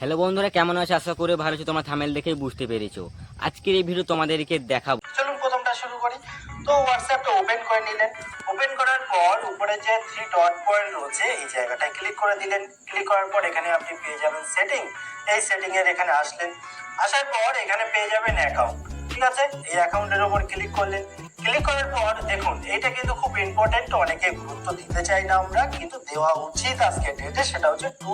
Hello বন্ধুরা, কেমন আছে? আশা করে ভালো আছো। তোমার থামেল দেখেই বুঝতে পেরেছ। আজকের এই ভিডিও তোমাদেরকে দেখাবো। চলুন প্রথমটা শুরু করি। তো হোয়াটসঅ্যাপটা ওপেন করে নিলেন। ওপেন করার পর উপরে যে থ্রি ডট পয়েন্ট রয়েছে, এই জায়গাটায় ক্লিক করে দিলেন। ক্লিক করার পর এখানে আপনি পেয়ে যাবেন সেটিং এই সেটিং এর এখানে আসলেন। আসার পর এখানে পেয়ে যাবেন অ্যাকাউন্ট ঠিক আছে? এই অ্যাকাউন্টের উপর ক্লিক করলেন। ক্লিক করার পর দেখুন এটা কিন্তু খুব ইম্পর্টেন্ট অনেকে গুরুত্ব দিতে চাই না আমরা, কিন্তু দেওয়া উচিত আজকে ডেটে সেটা হচ্ছে টু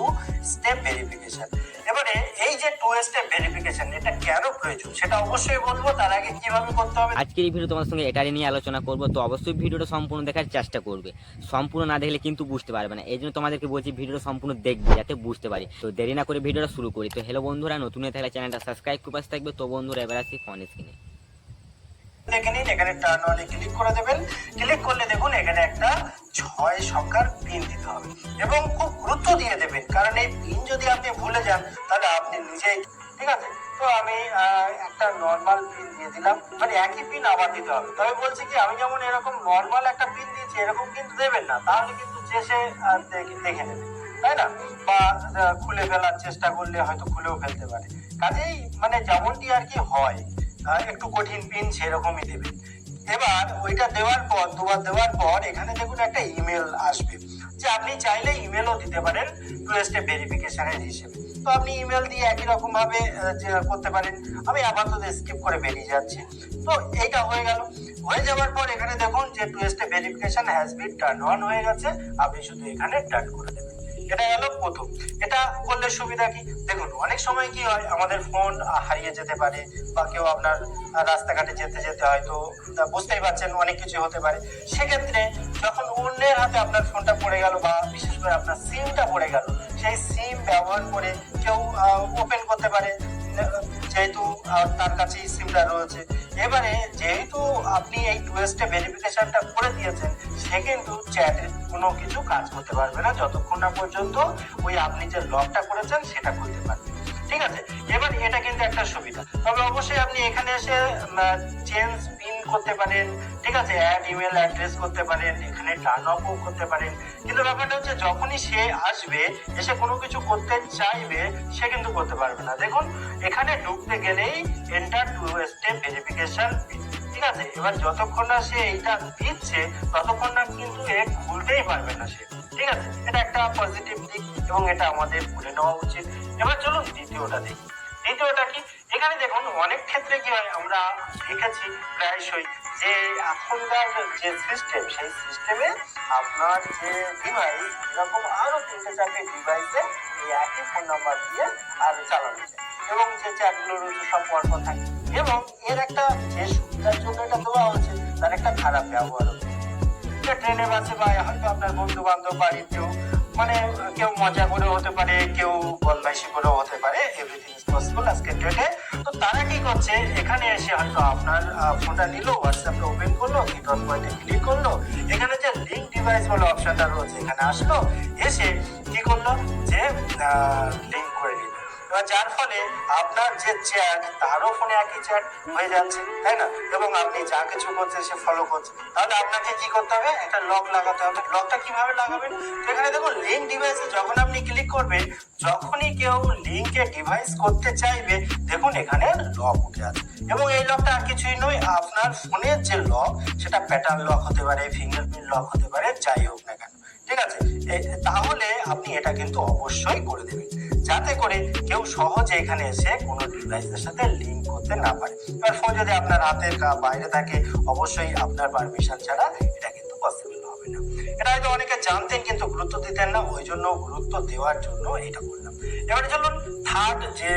স্টেপ ভেরিফিকেশন এবারে এই যে টু স্টেপ ভেরিফিকেশন এটা কেন প্রয়োজন? সেটা অবশ্যই বলব, তার আগে কীভাবে করতে হবে? আজকের এই ভিডিও তোমার সঙ্গে এটা নিয়ে আলোচনা করব, তো অবশ্যই ভিডিওটা সম্পূর্ণ দেখার চেষ্টা করবে। সম্পূর্ণ না দেখলে কিন্তু বুঝতে পারবে না, এই জন্য তোমাদেরকে বলছি ভিডিওটা সম্পূর্ণ দেখবে, যাতে বুঝতে পারি। তো দেরি না করে ভিডিওটা শুরু করি। তো হ্যালো বন্ধুরা, নতুন থাকলে চ্যানেলটা সাবস্ক্রাইব করে পাশে থাকবে। তো বন্ধুরা, এবার আসি ফোন স্ক্রিনে দেখে নিন এখানে টার্ন অনে ক্লিক করে দেবেন। ক্লিক করলে দেখুন এখানে একটা ছয় সংখ্যার পিন দিতে হবে। এবং খুব গুরুত্ব দিয়ে দেবেন, কারণ এই পিন যদি আপনি ভুলে যান, তাহলে আপনি নিজেই ঠিক আছে? তো আমি একটা নর্মাল পিন দিয়ে দিলাম। মানে একই পিন আবার দিতে হবে। তবে বলছি কি, আমি যেমন এরকম নর্মাল একটা পিন দিয়েছি, এরকম কিন্তু দেবেন না। তাহলে কিন্তু যে দেখে নেবে তাই না? বা খুলে ফেলার চেষ্টা করলে হয়তো খুলেও ফেলতে পারে। কাজেই মানে যেমনটি আর কি হয় একটু কঠিন পিন সেরকমই দেবেন। এবার ওইটা দেওয়ার পর, দুবার দেওয়ার পর, এখানে দেখুন একটা ইমেল আসবে। যে আপনি চাইলে ইমেলও দিতে পারেন টু স্টেপ ভেরিফিকেশনের হিসেবে। তো আপনি ইমেল দিয়ে একই রকম ভাবে করতে পারেন। আমি আপাতত স্কিপ করে বেরিয়ে যাচ্ছি। তো এইটা হয়ে গেল। হয়ে যাওয়ার পর এখানে দেখুন যে two step verification has been turn on হয়ে গেছে। আপনি শুধু এখানে টার্ন করে দেবেন। এটা গেল প্রথম। এটা করলে সুবিধা কি? দেখুন, অনেক সময় কি হয়, আমাদের ফোন হারিয়ে যেতে পারে বা কেউ আপনার রাস্তাঘাটে যেতে যেতে হয়তো বুঝতেই পারছেন অনেক কিছু হতে পারে। সেক্ষেত্রে যখন অন্যের হাতে আপনার ফোনটা পড়ে গেল বা বিশেষ করে আপনার সিমটা পড়ে গেল, সেই সিম ব্যবহার করে কেউ ওপেন করতে পারে। যেহেতু তার কাছে সিমটা রয়েছে। এবারে যেহেতু আপনি এই টু স্টেপ ভেরিফিকেশনটা করে দিয়েছেন, সে কিন্তু চ্যাটের কোনো কিছু কাজ করতে পারবে না। যতক্ষণ না পর্যন্ত ওই আপনি যে লকটা করেছেন, সেটা করতে পারবে। ঠিক আছে? এবার এটা কিন্তু একটা সুবিধা। তবে অবশ্যই আপনি এখানে এসে চেঞ্জ করতে পারেন, ঠিক আছে? অ্যাড ইমেল অ্যাড্রেস করতে পারেন, এখানে টার্ন অফও করতে পারেন। কিন্তু ব্যাপারটা হচ্ছে, যখনই সে আসবে, এসে কোনো কিছু করতে চাইবে, সে কিন্তু করতে পারবে না। দেখুন, এখানে ঢুকতে গেলেই এন্টার টু স্টেপ ভেরিফিকেশন ঠিক আছে? এবার যতক্ষণ না সে এইটা দিচ্ছে, ততক্ষণ না কিন্তু এ খুলতেই পারবে না সে, ঠিক আছে? এটা একটা পজিটিভ দিক এবং এটা আমাদের ভুলে নেওয়া উচিত। এবার চলুন দ্বিতীয়টা দেখি। দ্বিতীয়টা কি? এখানে দেখুন, অনেক ক্ষেত্রে কি হয়, আমরা দেখেছি প্রায়শই যে এখনকার যে সিস্টেম সেই সিস্টেমে আপনার যে ডিভাইস এরকম আরও তিনটে চারটে ডিভাইসে এই একই ফোন নাম্বার দিয়ে আর চালানো যায়। এবং যে চ্যাটগুলো রয়েছে, সব পরপর থাকে। এবং এর একটা যে সুবিধার জন্য এটা দেওয়া হচ্ছে তার একটা খারাপ ব্যবহার হচ্ছে ট্রেনে বাসে বা হয়তো আপনার বন্ধু বান্ধব বাড়ির কেউ মানে কেউ মজা করেও হতে পারে, কেউ বদমাইশি করেও হতে পারে এভরিথিং ইজ পসিবল আজকের ডেটে তারা কি করছে? এখানে এসে হয়তো আপনার ফোনটা নিল হোয়াটসঅ্যাপটা ওপেন করল, কি পয়েন্টে ক্লিক করল, এখানে যে লিঙ্ক ডিভাইস বলে অপশনটা রয়েছে, এখানে আসলো, এসে কি করল? যে লিঙ্ক যার ফলে আপনার যে চ্যাট তারও ফোনে একই চ্যাট হয়ে যাচ্ছে, তাই না? এবং আপনি যা কিছু করছেন, সে ফলো করছে। তাহলে আপনাকে কি করতে হবে? একটা লক লাগাতে হবে। লকটা কীভাবে লাগাবেন? এখানে দেখুন লিঙ্ক ডিভাইসে যখন আপনি ক্লিক করবেন, যখনই কেউ লিঙ্কে ডিভাইস করতে চাইবে, দেখুন এখানে লক উঠে আছে। এবং এই লকটা আর কিছুই নয়, আপনার ফোনের যে লক সেটা প্যাটার্ন লক হতে পারে ফিঙ্গারপ্রিন্ট লক হতে পারে, যাই হোক না কেন। ঠিক আছে? তাহলে আপনি এটা কিন্তু অবশ্যই করে দেবেন। যাতে করে কেউ সহজে এখানে এসে কোনো ডিভাইসের সাথে লিঙ্ক করতে না পারে। এবার ফোন যদি আপনার হাতের বাইরে থাকে, অবশ্যই আপনার পারমিশন ছাড়া এটা কিন্তু পসিবল হবে না। এটা হয়তো অনেকে জানতেন কিন্তু গুরুত্ব দিতেন না, ওই জন্য গুরুত্ব দেওয়ার জন্য এটা করলাম এবারে চলুন থার্ড যে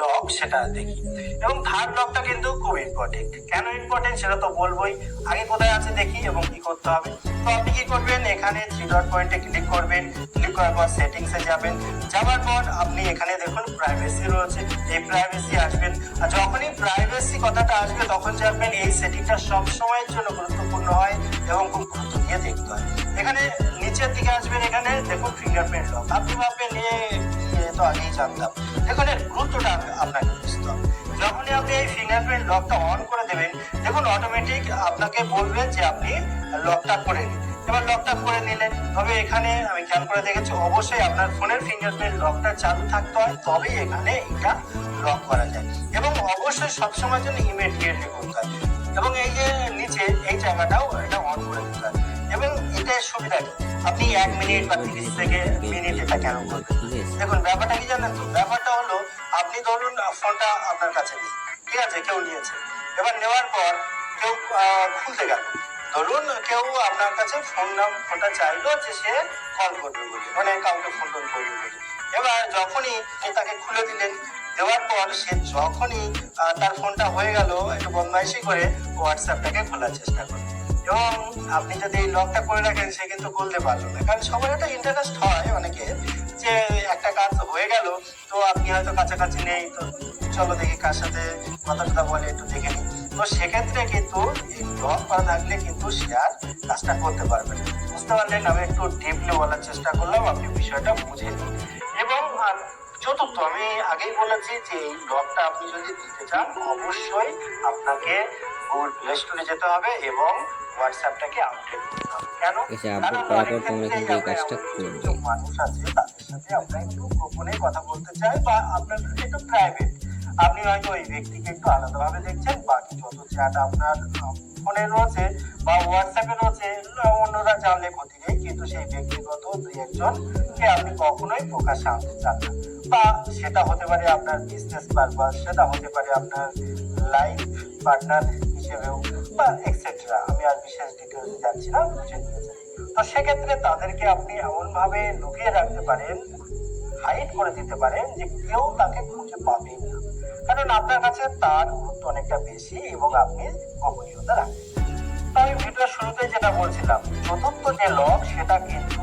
লক সেটা দেখি। এবং থার্ড লকটা কিন্তু খুব ইম্পর্টেন্ট কেন ইম্পর্টেন্ট সেটা তো বলবোই। আগে কোথায় আছে দেখি এবং কি করতে হবে। তো আপনি কি করবেন? এখানে থ্রি ডট পয়েন্টে ক্লিক করবেন। ক্লিক করার পর সেটিংসে যাবেন। যাওয়ার পর আপনি এখানে দেখুন প্রাইভেসি রয়েছে। এই প্রাইভেসি আসবেন আর যখনই প্রাইভেসি কথাটা আসবে, তখন জানবেন এই সেটিংটা সব সময়ের জন্য গুরুত্বপূর্ণ হয় এবং জানতাম। দেখুন, এর গুরুত্বটা আপনাকে বুঝতে হবে যখনই আপনি এই ফিঙ্গারপ্রিন্ট লকটা অন করে দেবেন, দেখুন অটোমেটিক আপনাকে বলবে যে আপনি লকটা করে নিন। এবার লকটা করে নিলেন। তবে এখানে আমি খেয়াল করে দেখেছি, অবশ্যই আপনার ফোনের ফিঙ্গারপ্রিন্ট লকটা চালু থাকতে হয়, তবেই এখানে এটা লক করা যায়। এবং অবশ্যই সবসময় জন্য ইমিডিয়েটলি করতে হয় এবং এই যে নিচে এই জায়গাটাও এটা অন করে দিতে হয়। এবং এটা সুবিধা? আপনি এক মিনিট বা তিরিশ থেকে মিনিট এটা কেন করবেন দেখুন ব্যাপারটা কি জানেন তো? ব্যাপারটা হলো আপনি ধরুন ফোনটা আপনার কাছে নেই। ঠিক আছে কেউ নিয়েছে। এবার নেওয়ার পর কেউ খুলতে গেল। ধরুন কেউ আপনার কাছে ফোন নাম ফোনটা চাইলো যে সে কল করবে বলে মানে কাউকে ফোন টোন করবে বলে। এবার যখনই তাকে খুলে দিলেন দেওয়ার পর সে যখনই তার ফোনটা হয়ে গেল একটু বদমাইশি করে হোয়াটসঅ্যাপটাকে খোলার চেষ্টা করে এবং আপনি যদি লকটা করে রাখেন, সে কিন্তু খুলতে পারল না। কারণ সবার একটা ইন্টারেস্ট হয় অনেকে যে একটা কাজ হয়ে গেল, তো আপনি হয়তো কাছাকাছি নেই, তো চলো দেখি কার সাথে কথা টথা বলে একটু দেখে নিই। তো সেক্ষেত্রে কিন্তু এই লক করা থাকলে কিন্তু সে আর কাজটা করতে পারবে না। বুঝতে পারলেন? আমি একটু ডিপলি বলার চেষ্টা করলাম, আপনি বিষয়টা বুঝে নিন। এবং, আর চতুর্থ, আমি আগেই বলেছি যে এই লকটা আপনি যদি দিতে চান, অবশ্যই আপনাকে গুগল প্লে স্টোরে যেতে হবে এবং হোয়াটসঅ্যাপটাকে আপডেট করতে হবে। কেন? এসে update কারণ করার পর তোমরা কিন্তু এই কাজটা করবে। মানুষ আছে তাদের সাথে আমরা একটু গোপনে কথা বলতে চাই বা আপনার একটু প্রাইভেট আপনি হয়তো ওই ব্যক্তিকে একটু আলাদাভাবে দেখছেন বাকি যত চ্যাট আপনার ফোনে রয়েছে বা হোয়াটসঅ্যাপে রয়েছে অন্যরা জানলে ক্ষতি নেই কিন্তু সেই ব্যক্তিগত দুই একজনকে আপনি কখনোই প্রকাশ্যে আনতে চান না। বা সেটা হতে পারে আপনার বিজনেস পারপাস সেটা হতে পারে আপনার লাইফ পার্টনার হিসেবেও। বা এক্সেট্রা আমি আর বিশেষ ডিটেলস যাচ্ছি না, বুঝে নিয়েছেন তো সেক্ষেত্রে তাদেরকে আপনি এমন ভাবে লুকিয়ে রাখতে পারেন হাইড করে দিতে পারেন যে কেউ তাকে খুঁজে পাবেন না। কারণ আপনার কাছে তার গুরুত্ব অনেকটা বেশি এবং আপনি গোপনীয়তা রাখেন। তো আমি ভিডিওর শুরুতে যেটা বলছিলাম, চতুর্থ যে লক সেটা কিন্তু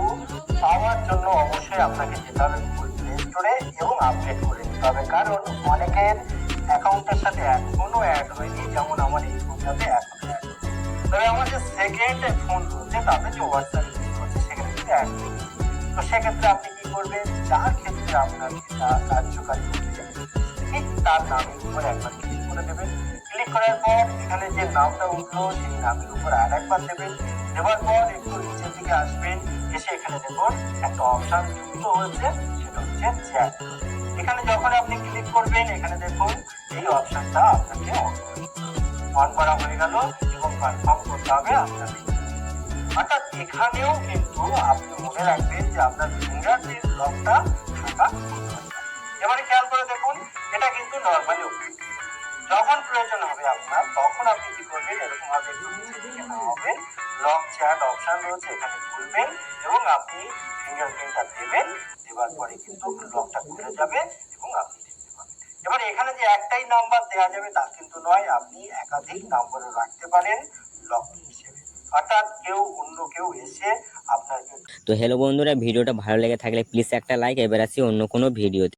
পাওয়ার জন্য অবশ্যই আপনাকে যেতে হবে প্লে স্টোরে এবং আপডেট করে নিতে হবে। কারণ অনেকের অ্যাকাউন্টের সাথে এখনও অ্যাড হয়নি, যেমন আমার এই অ্যাড তবে আমার যে সেকেন্ড ফোন রয়েছে তাতে যে হোয়াটসঅ্যাপ হচ্ছে সেখানে কিন্তু অ্যাড তো সেক্ষেত্রে আপনি কি করবেন? যার ক্ষেত্রে আপনার কার্যকারী হচ্ছে ঠিক তার নামের উপর একবার ক্লিক করে দেবেন। ক্লিক করার পর এখানে যে নামটা উঠল, সেই নামের উপর আর একবার দেবেন। দেওয়ার পর একটু নিচের দিকে আসবেন, এসে এখানে দেখুন একটা অপশন যুক্ত হয়েছে, সেটা হচ্ছে চ্যাট এখানে যখন আপনি ক্লিক করবেন, এখানে দেখুন এই অপশনটা আপনাকে অন দিতে করা হয়ে গেল এবং কনফার্ম করতে হবে আপনাকে অর্থাৎ এখানেও কিন্তু আপনি মনে রাখবেন যে আপনার ফিঙ্গারপ্রিন্ট লকটা থাকা এবারে খেয়াল করে দেখুন, এটা কিন্তু নর্মালি যখন প্রয়োজন হবে আপনার, তখন আপনি কি করবেন? এরকম ভাবে একটু নিচের দিকে নামাবেন লক চ্যাট অপশন রয়েছে, এখানে খুলবেন এবং আপনি ফিঙ্গারপ্রিন্টটা দেবেন। দেওয়ার পরে কিন্তু লকটা খুলে যাবে এবং আপনি দেখতে পাবেন। এবার এখানে যে একটাই নাম্বার দেওয়া যাবে, তা কিন্তু নয়। আপনি একাধিক নাম্বারও রাখতে পারেন লক হিসেবে। অর্থাৎ কেউ অন্য কেউ এসে আপনার তো হ্যালো বন্ধুরা, ভিডিওটা ভালো লেগে থাকলে প্লিজ একটা লাইক এবার আসি অন্য কোনো ভিডিওতে